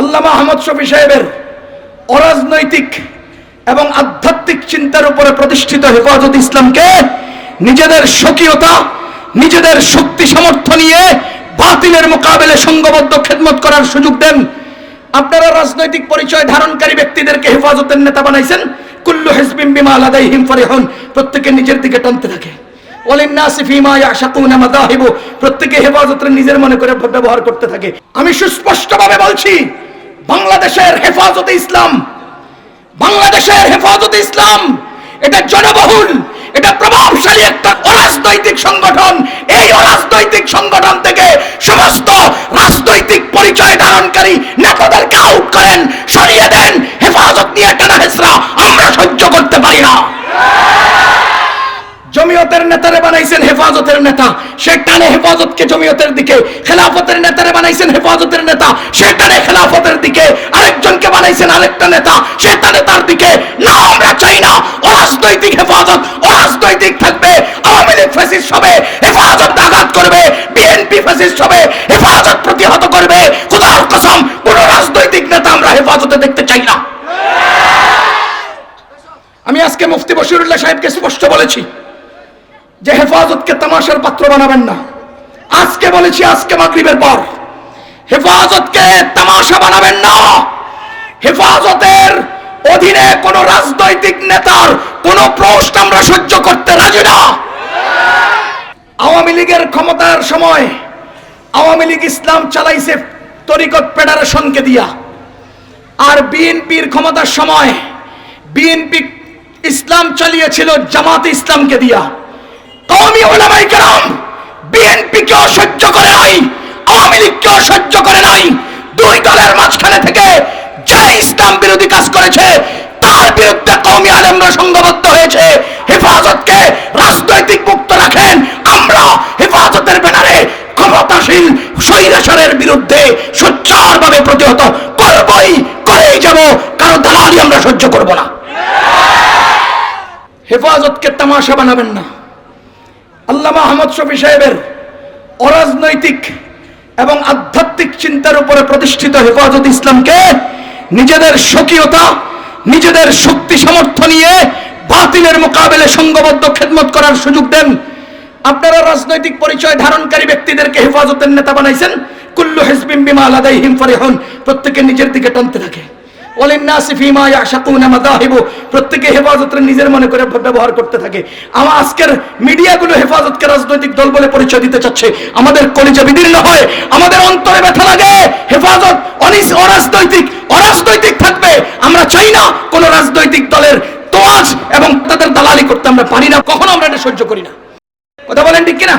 আল্লামা আহমদ শফি সাহেবের অরাজনৈতিক এবং আধ্যাত্মিক চিন্তার উপরে প্রতিষ্ঠিত হেফাজত ইসলামকে নিজেদের স্বকীয়তা, নিজেদের শক্তি সামর্থ্য নিয়ে বাতিলের মোকাবেলে সংঘবদ্ধ খেদমত করার সুযোগ দেন। আপনারা রাজনৈতিক পরিচয় ধারণকারী ব্যক্তিদেরকে হেফাজতের নেতা বানাইছেন। কুল্লু হিজবিম বিমা আলাদাই লাদাইহিম ফারিহুন। প্রত্যেকে নিজের দিকে টানতে থাকে। প্রত্যেকে হেফাজতের নিজের মনে করে ব্যবহার করতে থাকে। আমি সুস্পষ্টভাবে বলছি বাংলাদেশের হেফাজতে ইসলাম, বাংলাদেশের হেফাজতে ইসলাম, এটা জনবহুল, এটা প্রভাবশালী একটা অরাজনৈতিক সংগঠন। এই অরাজনৈতিক সংগঠন থেকে সমস্ত রাজনৈতিক পরিচয় ধারণকারী নেতাদেরকে আউট করেন, সরিয়ে দেন, হেফাজত নিয়ে টানা হেসরা আমরা সহ্য করতে পারি না। জমিয়তের নেতারে বানাইছেন হেফাজতের নেতা, সে টানে হেফাজতকে জমিয়তের দিকে, খেলাফতের নেতারে বানাইছেন হেফাজতের নেতা, সে বানাইছেন আরেকটা নেতা সে টানে তার দিকে না আমরা চাই না। অরাজনৈতিক হেফাজত, অরাজনৈতিক থাকবে। আওয়ামী লীগ ফ্যাসিস্ট হবে হেফাজত আঘাত করবে। বিএনপি ফ্যাসিস্ট হবে হেফাজত প্রতিহত করবে। খুদার কসম, কোন রাজনৈতিক নেতা আমরা হেফাজতে দেখতে চাই না। আমি আজকে মুফতি বশিরুল্লাহ সাহেবকে স্পষ্ট বলেছি যে হেফাজতকে তামাশার পাত্র বানাবেন না। আজকে বলেছি, আজকে মাগরিবের পর। হেফাজতকে তামাশা বানাবেন না। হেফাজতের অধীনে কোন রাজনৈতিক নেতার কোন প্রশ্ন আমরা সহ্য করতে রাজি না। আওয়ামী লীগের ক্ষমতার সময় আওয়ামী লীগ ইসলাম চালাইছে তরিকত ফেডারেশনকে দিয়া। আর বিএনপির ক্ষমতার সময় বিএনপি ইসলাম চালিয়েছিল জামাত ইসলামকে দিয়া। কওমি ওলামাই কেরাম বিএনপি কেও সহ্য করে নাই, আওয়ামী লীগ কেও সহ্য করে নাই সংঘবদ্ধ হয়েছে। হেফাজতকে রাজনৈতিক মুক্ত রাখেন। আমরা হেফাজতের ব্যানারে ক্ষমতাশীল স্বৈরাচারের বিরুদ্ধে সোচ্চারভাবে প্রতিহত করবই, করেই যাব। কারও দালালি আমরা সহ্য করব না। হেফাজতকে তামাশা বানাবেন না। আল্লামা আহমদ শফি সাহেবের অরাজনৈতিক এবং আধ্যাত্মিক চিন্তার উপরে প্রতিষ্ঠিত হেফাজত ইসলামকে নিজেদের স্বকীয়তা নিজেদের শক্তি সামর্থ্য নিয়ে বাতিলের মোকাবেলে সংঘবদ্ধ খেদমত করার সুযোগ দেন। আপনারা রাজনৈতিক পরিচয় ধারণকারী ব্যক্তিদেরকে হেফাজতের নেতা বানাইছেন। কুল্লু হিজবিম বিমা আলাদাই লাদাইহিম ফারিহুন। প্রত্যেকে নিজের দিকে টানতে থাকে। প্রত্যেকে হেফাজতের নিজের মনে করে ব্যবহার করতে থাকে। আমার আজকের মিডিয়াগুলো হেফাজতকে রাজনৈতিক দল বলে পরিচয় দিতে চাচ্ছে। আমাদের কলিজা বিদীর্ণ হয়। আমাদের অন্তরে ব্যথা লাগে হেফাজত অনিস অরাজনৈতিক অরাজনৈতিক থাকবে আমরা চাই না কোন রাজনৈতিক দলের তোয়াজ এবং তাদের দালালি করতে আমরা পারি না কখনো আমরা এটা সহ্য করি না। কথা বলেন ঠিক কিনা?